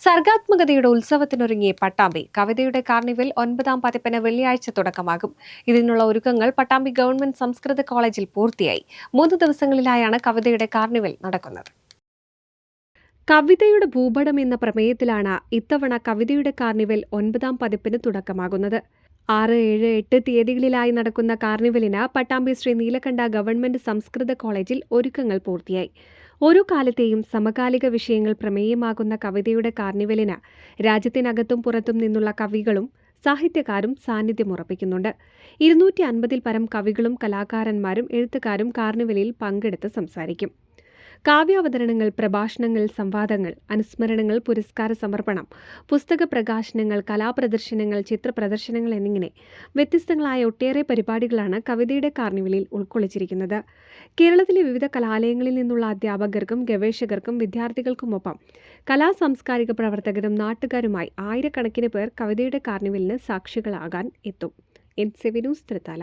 സർഗാത്മകതയുടെ ഉത്സവത്തിനൊരുങ്ങിയ പട്ടാമ്പി കവിതയുടെ കാർണിവൽ ഒൻപതാം പതിപ്പിന് വെള്ളിയാഴ്ച തുടക്കമാകും. ഇതിനുള്ള ഒരുക്കങ്ങൾ പട്ടാമ്പി ഗവൺമെന്റ് സംസ്കൃത കോളേജിൽ പൂർത്തിയായി. മൂന്ന് ദിവസങ്ങളിലായാണ് കവിതയുടെ കാർണിവൽ നടക്കുന്നത്. കവിതയുടെ ഭൂപടം എന്ന പ്രമേയത്തിലാണ് ഇത്തവണ കവിതയുടെ കാർണിവൽ ഒൻപതാം പതിപ്പിന് തുടക്കമാകുന്നത്. ആറ് ഏഴ് എട്ട് തീയതികളിലായി നടക്കുന്ന കാർണിവലിന് പട്ടാമ്പി ശ്രീ നീലകണ്ഠ ഗവൺമെന്റ് സംസ്കൃത കോളേജിൽ ഒരുക്കങ്ങൾ പൂർത്തിയായി. ഓരോ കാലത്തെയും സമകാലിക വിഷയങ്ങൾ പ്രമേയമാകുന്ന കവിതയുടെ കാർണിവലിന് രാജ്യത്തിനകത്തും പുറത്തും നിന്നുള്ള കവികളും സാഹിത്യകാരും സാന്നിധ്യമുറപ്പിക്കുന്നുണ്ട് ഇരുന്നൂറ്റി അൻപതിൽ പരം കവികളും കലാകാരന്മാരും എഴുത്തുകാരും കാർണിവലിൽ പങ്കെടുത്ത് സംസാരിക്കും. കാവ്യാവതരണങ്ങൾ പ്രഭാഷണങ്ങൾ സംവാദങ്ങൾ അനുസ്മരണങ്ങൾ പുരസ്കാര സമർപ്പണം പുസ്തക പ്രകാശനങ്ങൾ കലാപ്രദർശനങ്ങൾ ചിത്രപ്രദർശനങ്ങൾ എന്നിങ്ങനെ വ്യത്യസ്തങ്ങളായ ഒട്ടേറെ പരിപാടികളാണ് കവിതയുടെ കാർണിവലിൽ ഉൾക്കൊള്ളിച്ചിരിക്കുന്നത്. കേരളത്തിലെ വിവിധ കലാലയങ്ങളിൽ നിന്നുള്ള അധ്യാപകർക്കും ഗവേഷകർക്കും വിദ്യാർത്ഥികൾക്കുമൊപ്പം കലാ സാംസ്കാരിക പ്രവർത്തകരും നാട്ടുകാരുമായി ആയിരക്കണക്കിന് പേർ കവിതയുടെ കാർണിവലിന് സാക്ഷികളാകാൻ എത്തും. എൻ സെവിനൂസ് തൃത്താല